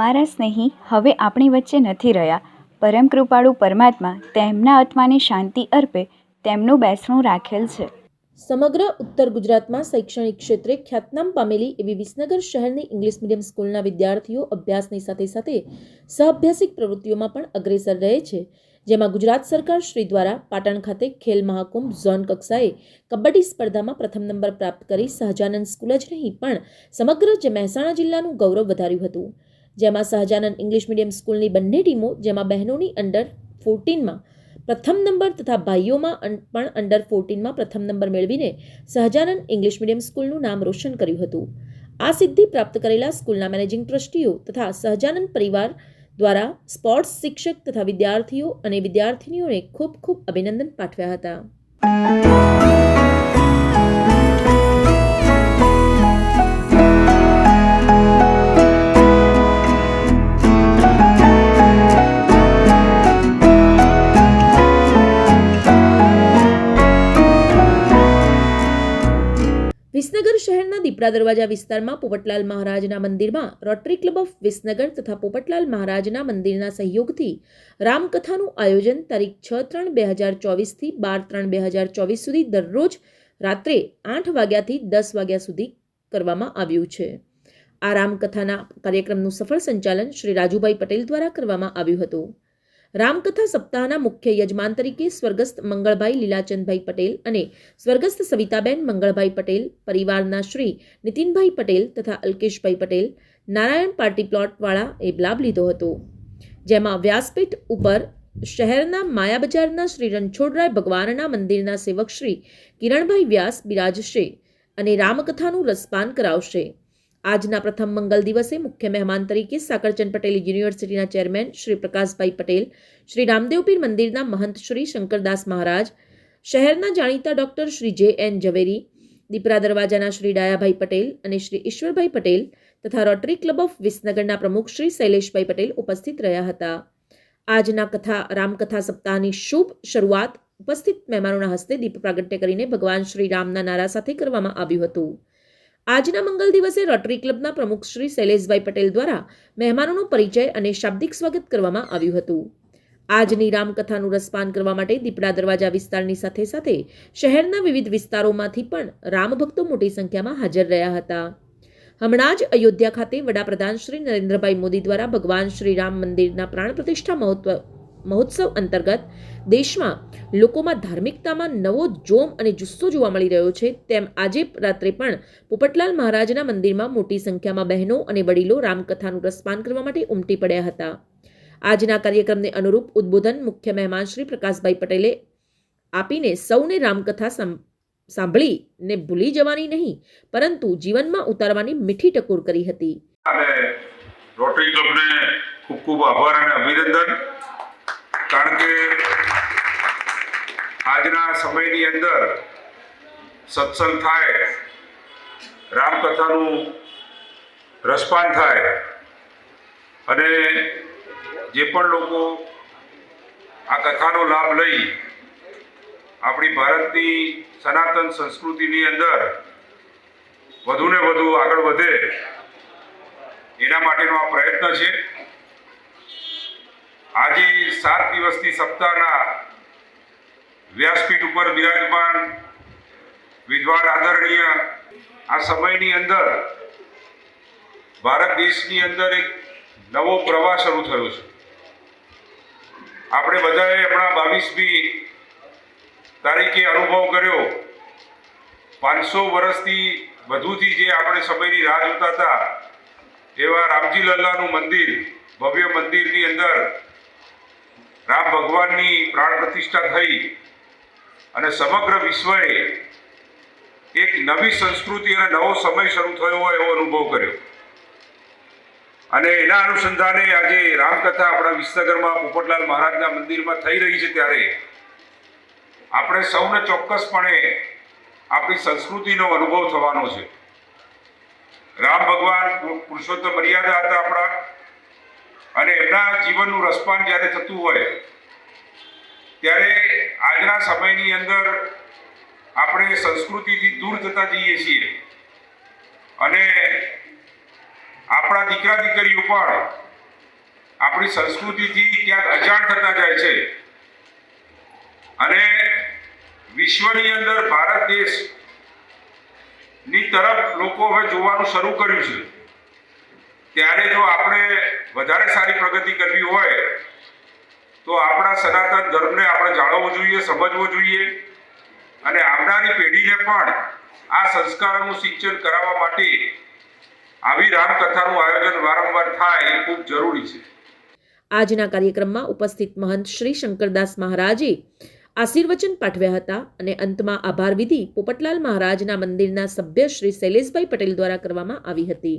અમારા સ્નેહી હવે આપણી વચ્ચે નથી રહ્યા. પરમ કૃપાળુ પરમાત્મા તેમના આત્માને શાંતિ અર્પે, તેમનું બેસણું રાખેલ છે. સમગ્ર ઉત્તર ગુજરાતમાં શૈક્ષણિક ક્ષેત્રે ખ્યાતનામ પામેલી એવી વિસનગર શહેરની ઇંગ્લિશ મીડિયમ સ્કૂલના વિદ્યાર્થીઓ અભ્યાસની સાથે સાથે સહઅભ્યાસિક પ્રવૃત્તિઓમાં પણ અગ્રેસર રહે છે. જેમાં ગુજરાત સરકાર શ્રી દ્વારા પાટણ ખાતે ખેલ મહાકુંભ ઝોન કક્ષાએ કબડ્ડી સ્પર્ધામાં પ્રથમ નંબર પ્રાપ્ત કરી સહજાનંદ સ્કૂલ જ નહીં પણ સમગ્ર જે મહેસાણા જિલ્લાનું ગૌરવ વધાર્યું હતું. જેમાં સહજાનંદ ઇંગ્લિશ મીડિયમ સ્કૂલની બંને ટીમો, જેમાં બહેનોની અંડર ફોર્ટીનમાં પ્રથમ નંબર તથા ભાઈઓમાં પણ અંડર ફોર્ટીનમાં પ્રથમ નંબર મેળવીને સહજાનંદ ઇંગ્લિશ મીડિયમ સ્કૂલનું નામ રોશન કર્યું હતું. આ સિદ્ધિ પ્રાપ્ત કરેલા સ્કૂલના મેનેજિંગ ટ્રસ્ટીઓ તથા સહજાનંદ પરિવાર દ્વારા સ્પોર્ટ્સ શિક્ષક તથા વિદ્યાર્થીઓ અને વિદ્યાર્થિનીઓને ખૂબ ખૂબ અભિનંદન પાઠવ્યા હતા. શહેરના દરવાજા વિસ્તારમાં પોપટલાલ મહારાજના મંદિરમાં રોટરી ક્લબ ઓફ વિસનગર તથા પોપટલાલ મહારાજના મંદિરના સહયોગથી રામકથાનું આયોજન તારીખ છ ત્રણ બે હજાર ચોવીસથી બાર ત્રણ બે હજાર ચોવીસ સુધી દરરોજ રાત્રે આઠ વાગ્યાથી દસ વાગ્યા સુધી કરવામાં આવ્યું છે. આ રામકથાના કાર્યક્રમનું સફળ સંચાલન શ્રી રાજુભાઈ પટેલ દ્વારા કરવામાં આવ્યું હતું. રામકથા સપ્તાહના મુખ્ય યજમાન તરીકે સ્વર્ગસ્થ મંગળભાઈ લીલાચંદભાઈ પટેલ અને સ્વર્ગસ્થ સવિતાબેન મંગળભાઈ પટેલ, પરિવારના શ્રી નીતિનભાઈ પટેલ તથા અલ્કેશભાઈ પટેલ, નારાયણ પાર્ટી પ્લોટવાળા એ લાભ લીધો હતો. જેમાં વ્યાસપીઠ ઉપર શહેરના માયા બજારના શ્રી રણછોડરાય ભગવાનના મંદિરના સેવક શ્રી કિરણભાઈ વ્યાસ બિરાજશે અને રામકથાનું રસપાન કરાવશે. આજના પ્રથમ મંગલ દિવસે મુખ્ય મહેમાન તરીકે સાકરચંદ પટેલ યુનિવર્સિટીના ચેરમેન શ્રી પ્રકાશભાઈ પટેલ, શ્રી રામદેવપીર મંદિરના મહંત શ્રી શંકરદાસ મહારાજ, શહેરના જાણીતા ડોક્ટર શ્રી જે એન ઝવેરી, દીપરા દરવાજાના શ્રી ડાયાભાઈ પટેલ અને શ્રી ઈશ્વરભાઈ પટેલ તથા રોટરી ક્લબ ઓફ વિસનગરના પ્રમુખ શ્રી શૈલેષભાઈ પટેલ ઉપસ્થિત રહ્યા હતા. આજના કથા, રામકથા સપ્તાહની શુભ શરૂઆત ઉપસ્થિત મહેમાનોના હસ્તે દીપ પ્રાગટ્ય કરીને ભગવાન શ્રી રામના નારા સાથે કરવામાં આવ્યું હતું. આજના મંગલ દિવસે રોટરી ક્લબના પ્રમુખ શ્રી શૈલેષભાઈ પટેલ દ્વારા મહેમાનોનો પરિચય અને શાબ્દિક સ્વાગત કરવામાં આવ્યું હતું. આજની રામકથાનું રસપાન કરવા માટે દીપડા દરવાજા વિસ્તારની સાથે સાથે શહેરના વિવિધ વિસ્તારોમાંથી પણ રામભક્તો મોટી સંખ્યામાં હાજર રહ્યા હતા. હમણાં જ અયોધ્યા ખાતે વડાપ્રધાન શ્રી નરેન્દ્રભાઈ મોદી દ્વારા ભગવાન શ્રી રામ મંદિરના પ્રાણ પ્રતિષ્ઠા મહોત્સવ મહોત્સવ અંતર્ગત દેશમાં લોકોમાં ધાર્મિકતામાં નવો જોમ અને જુસ્સો જોવા મળી રહ્યો છે. તેમ આજે રાત્રે પણ પોપટલાલ મહારાજના મંદિરમાં મોટી સંખ્યામાં બહેનો અને વડીલો રામકથાનું રસપાન કરવા માટે ઉમટી પડ્યા હતા. આજના કાર્યક્રમને અનુરૂપ ઉદ્બોધન મુખ્ય મહેમાન શ્રી પ્રકાશભાઈ પટેલે આપીને સૌને રામકથા સાંભળીને ભૂલી જવાની નહીં, પરંતુ જીવનમાં ઉતારવાની મીઠી ટકોર કરી હતી. રોટરી ક્લબને ખૂબ ખૂબ આભાર અને અભિનંદન. કારણ કે આજના સમયની અંદર સત્સંગ થાય, રામકથાનું રસપાન થાય અને જે પણ લોકો આ કથાનો લાભ લઈ આપણી ભારતની સનાતન સંસ્કૃતિની અંદર વધુને વધુ આગળ વધે, એના માટેનો આ પ્રયત્ન છે. આજે સાત દિવસની સપ્તાહના વ્યાસપીઠ ઉપર બિરાજમાન વિદ્વાન આદરણીય આ સમયની અંદર ભારત દેશની અંદર એક નવો પ્રવાહ શરૂ થયો છે. આપણે બધાએ હમણાં બાવીસમી તારીખે અનુભવ કર્યો. પાંચસો વર્ષથી વધુથી જે આપણે સમયની રાહ જોતા હતા, એવા રામજી લલ્લાનું મંદિર, ભવ્ય મંદિરની અંદર રામ ભગવાનની પ્રાણ પ્રતિષ્ઠા થઈ અને સમગ્ર વિશ્વએ એક નવી સંસ્કૃતિ અને નવો સમય શરૂ થયો હોય એવો અનુભવ કર્યો. અને એના અનુસંધાને આજે રામકથા આપણા વિસનગરમાં પોપટલાલ મહારાજના મંદિરમાં થઈ રહી છે ત્યારે આપણે સૌને ચોક્કસપણે આપણી સંસ્કૃતિનો અનુભવ થવાનો છે. રામ ભગવાન પુરુષોત્તમ મર્યાદા હતા આપણા. અને એમના જીવનનું રસપાન જ્યારે થતું હોય, ત્યારે આજના સમયની અંદર આપણે સંસ્કૃતિથી દૂર થતા જઈએ છીએ. અને આપણા દીકરા દીકરીઓ પણ આપણી સંસ્કૃતિથી ક્યાંક અજાણ થતા જાય છે. અને વિશ્વની અંદર ભારત દેશની તરફ લોકો હવે જોવાનું શરૂ કર્યું છે. ત્યારે જો આપણે વધારે સારી પ્રગતિ કરવી હોય તો આપણા સનાતન ધર્મને આપણે જાળવવો જોઈએ, સમજવો જોઈએ. અને આવનારી પેઢીને પણ આ સંસ્કારોનું સિંચન કરાવવા માટે આવી રામકથાનું આયોજન વારંવાર થાય એ ખૂબ જરૂરી છે. આજના કાર્યક્રમમાં ઉપસ્થિત મહંત શ્રી શંકરદાસ મહારાજે આશીર્વચન પાઠવ્યા હતા અને અંતમાં આભાર વિધિ પોપટલાલ મહારાજના મંદિરના સભ્ય શ્રી શૈલેષભાઈ પટેલ દ્વારા કરવામાં આવી હતી.